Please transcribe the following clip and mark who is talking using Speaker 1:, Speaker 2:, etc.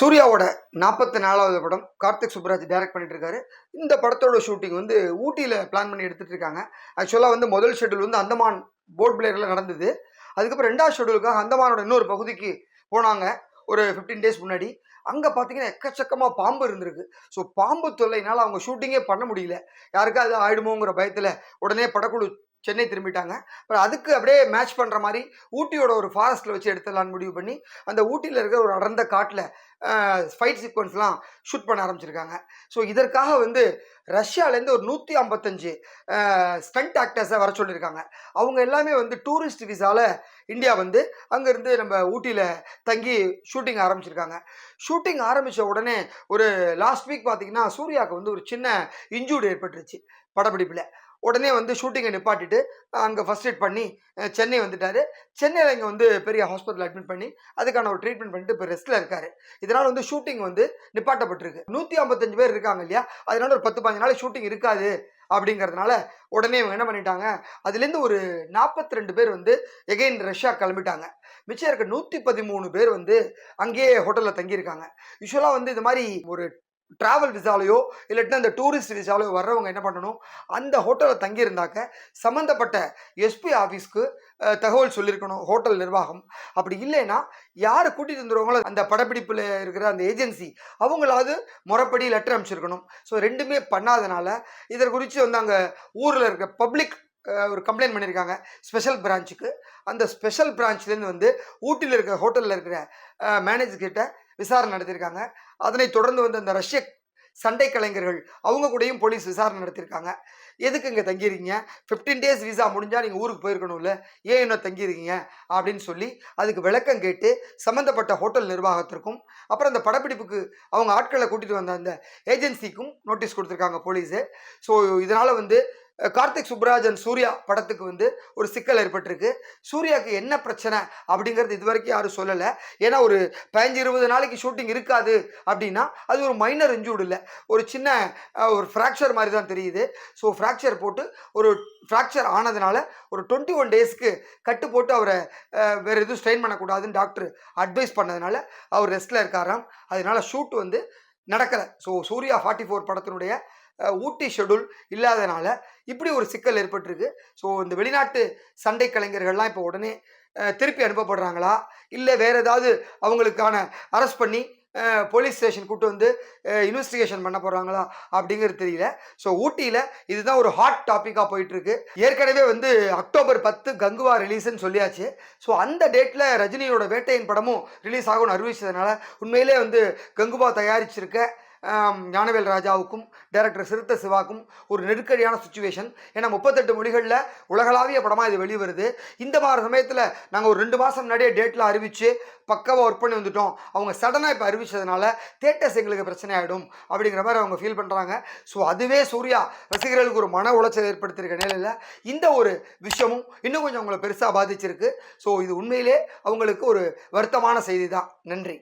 Speaker 1: சூர்யாவோட நாற்பத்தி நாலாவது படம் கார்த்திக் சுப்ராஜ் டைரக்ட் பண்ணிட்டு இருக்காரு இந்த படத்தோட ஷூட்டிங் வந்து ஊட்டியில் பிளான் பண்ணி எடுத்துட்டு இருக்காங்க ஆக்சுவலாக வந்து முதல் ஷெட்யூல் வந்து அந்தமான் போட் பிளேயரில் நடந்தது. அதுக்கப்புறம் ரெண்டாவது ஷெட்யூலுக்காக அந்தமானோட இன்னொரு பகுதிக்கு போனாங்க. ஒரு ஃபிஃப்டீன் டேஸ் முன்னாடி. அங்கே பார்த்தீங்கன்னா எக்கச்சக்கமாக பாம்பு இருந்திருக்கு. ஸோ பாம்பு தொல்லைனால அவங்க ஷூட்டிங்கே பண்ண முடியல. யாருக்காவது ஆயிடுமோங்கிற பயத்தில் உடனே படக்குழு சென்னை திரும்பிட்டாங்க. அப்புறம் அதுக்கு அப்படியே மேட்ச் பண்ணுற மாதிரி ஊட்டியோட ஒரு ஃபாரஸ்ட்டில் வச்சு எடுத்துடலான்னு முடிவு பண்ணி அந்த ஊட்டியில் இருக்கிற ஒரு அடர்ந்த காட்டில் ஃபைட் சீக்வன்ஸ்லாம் ஷூட் பண்ண ஆரம்பிச்சிருக்காங்க. ஸோ இதற்காக வந்து ரஷ்யாலேருந்து ஒரு நூற்றி ஐம்பத்தஞ்சு ஸ்டண்ட் ஆக்டர்ஸை வர சொல்லியிருக்காங்க. அவங்க எல்லாமே வந்து டூரிஸ்ட் விசாவில் இந்தியா வந்து அங்கேருந்து நம்ம ஊட்டியில் தங்கி ஷூட்டிங் ஆரம்பிச்சிருக்காங்க. ஷூட்டிங் ஆரம்பித்த உடனே ஒரு லாஸ்ட் வீக் பார்த்தீங்கன்னா சூர்யாவுக்கு வந்து ஒரு சின்ன இன்ஜூரி ஏற்பட்டுருச்சு படப்பிடிப்பில். உடனே வந்து ஷூட்டிங்கை நிப்பாட்டிட்டு அங்கே ஃபர்ஸ்ட் எய்ட் பண்ணி சென்னை வந்துட்டார். சென்னையில் இங்கே வந்து பெரிய ஹாஸ்பிட்டல் அட்மிட் பண்ணி அதுக்கான ஒரு ட்ரீட்மெண்ட் பண்ணிட்டு இப்போ ரெஸ்ட்டில் இருக்காரு. இதனால் வந்து ஷூட்டிங் வந்து நிப்பாட்டப்பட்டிருக்கு. நூற்றி ஐம்பத்தஞ்சு பேர் இருக்காங்க இல்லையா? அதனால ஒரு பத்து பதினஞ்சு நாள் ஷூட்டிங் இருக்காது அப்படிங்கிறதுனால உடனே இவங்க என்ன பண்ணிட்டாங்க? அதுலேருந்து ஒரு நாற்பத்தி ரெண்டு பேர் வந்து எகெயின் ரஷ்யா கிளம்பிட்டாங்க. மிச்சம் இருக்க நூற்றி பதிமூணு பேர் வந்து அங்கேயே ஹோட்டலில் தங்கியிருக்காங்க. யூஸ்வலாக வந்து இது மாதிரி ஒரு ட்ராவல் விசாலையோ இல்லாட்டினா அந்த டூரிஸ்ட் விசாலையோ வர்றவங்க என்ன பண்ணணும்? அந்த ஹோட்டலில் தங்கியிருந்தாக்க சம்மந்தப்பட்ட எஸ்பி ஆஃபீஸ்க்கு தகவல் சொல்லியிருக்கணும் ஹோட்டல் நிர்வாகம். அப்படி இல்லைன்னா யார் கூட்டிகிட்டு வந்துருவாங்களோ அந்த படப்பிடிப்பில் இருக்கிற அந்த ஏஜென்சி அவங்களாவது முறைப்படி லெட்டர் அனுப்பிச்சிருக்கணும். ஸோ ரெண்டுமே பண்ணாதனால இதை குறித்து வந்து அங்கே ஊரில் இருக்க பப்ளிக் ஒரு கம்ப்ளைண்ட் பண்ணியிருக்காங்க ஸ்பெஷல் பிரான்ச்சுக்கு அந்த ஸ்பெஷல் பிரான்ச்லேருந்து வந்து ஊட்டியில் இருக்கிற ஹோட்டலில் இருக்கிற மேனேஜர்கிட்ட விசாரணை நடத்தியிருக்காங்க அதனை தொடர்ந்து வந்து அந்த ரஷ்ய சண்டை கலைஞர்கள் அவங்க கூடயும் போலீஸ் விசாரணை நடத்தியிருக்காங்க எதுக்கு இங்கே தங்கியிருக்கீங்க? ஃபிஃப்டீன் டேஸ் விசா முடிஞ்சால் நீங்கள் ஊருக்கு போயிருக்கணும்ல. ஏன் இன்னும் தங்கியிருக்கீங்க? அப்படின்னு சொல்லி அதுக்கு விளக்கம் கேட்டு சம்மந்தப்பட்ட ஹோட்டல் நிர்வாகத்திற்கும் அப்புறம் அந்த படப்பிடிப்புக்கு அவங்க ஆட்களை கூட்டிகிட்டு வந்த அந்த ஏஜென்சிக்கும் நோட்டீஸ் கொடுத்துருக்காங்க போலீஸு. ஸோ இதனால் வந்து கார்த்திக் சுப்ராஜன் சூர்யா படத்துக்கு வந்து ஒரு சிக்கல் ஏற்பட்டிருக்கு. சூர்யாவுக்கு என்ன பிரச்சனை அப்படிங்கிறது இது வரைக்கும் யாரும் சொல்லலை. ஏன்னா ஒரு பதினஞ்சு இருபது நாளைக்கு ஷூட்டிங் இருக்காது அப்படின்னா அது ஒரு மைனர் இன்ஜூர்டு இல்லை. ஒரு சின்ன ஒரு ஃப்ராக்சர் மாதிரி தான் தெரியுது. ஸோ ஃப்ராக்சர் போட்டு ஒரு ஃப்ராக்சர் ஆனதுனால ஒரு டுவெண்ட்டி ஒன் டேஸ்க்கு கட்டு போட்டு அவரை வேறு எதுவும் ஸ்ட்ரெயின் பண்ணக்கூடாதுன்னு டாக்டர் அட்வைஸ் பண்ணதுனால அவர் ரெஸ்ட்டில் இருக்காராம். அதனால ஷூட் வந்து நடக்கலை. ஸோ சூர்யா ஃபார்ட்டி ஃபோர் படத்தினுடைய ஊட்டி ஷெடியூல் இல்லாதனால இப்படி ஒரு சிக்கல் ஏற்பட்டிருக்கு. ஸோ இந்த வெளிநாட்டு சண்டை கலைஞர்கள்லாம் இப்போ உடனே திருப்பி அனுப்பப்படுறாங்களா? இல்லை வேற ஏதாவது அவங்களுக்கான அரெஸ்ட் பண்ணி போலீஸ் ஸ்டேஷன் கூட்டு வந்து இன்வெஸ்டிகேஷன் பண்ண போகிறாங்களா அப்படிங்கிறது தெரியல. ஸோ ஊட்டியில் இதுதான் ஒரு ஹாட் டாப்பிக்காக போயிட்டுருக்கு. ஏற்கனவே வந்து அக்டோபர் பத்து கங்குவா ரிலீஸ்ன்னு சொல்லியாச்சு. ஸோ அந்த டேட்டில் ரஜினியோட வேட்டையின் படமும் ரிலீஸ் ஆகும்னு அறிவிச்சதுனால உண்மையிலே வந்து கங்குவா தயாரிச்சிருக்க ஞானவேல் ராஜாவுக்கும் டைரக்டர் சிறுத்த சிவாக்கும் ஒரு நெருக்கடியான சுச்சுவேஷன் ஏன்னா முப்பத்தெட்டு மொழிகளில் உலகளாவிய படமாக இது வெளிவருது. இந்த மாதிரி சமயத்தில் நாங்கள் ஒரு ரெண்டு மாதம் முன்னாடியே டேட்டில் அறிவித்து பக்காவாக ஒர்க் பண்ணி வந்துட்டோம். அவங்க சடனாக இப்போ அறிவிச்சதுனால தேட்டர்ஸ் எங்களுக்கு பிரச்சனை ஆகிடும் அப்படிங்கிற மாதிரி அவங்க ஃபீல் பண்ணுறாங்க ஸோ அதுவே சூர்யா ரசிகர்களுக்கு ஒரு மன உளைச்சல் ஏற்படுத்தியிருக்க நிலையில் இந்த ஒரு விஷயமும் இன்னும் கொஞ்சம் அவங்கள பெருசாக பாதிச்சிருக்கு. ஸோ இது உண்மையிலே அவங்களுக்கு ஒரு வருத்தமான செய்தி தான் நன்றி.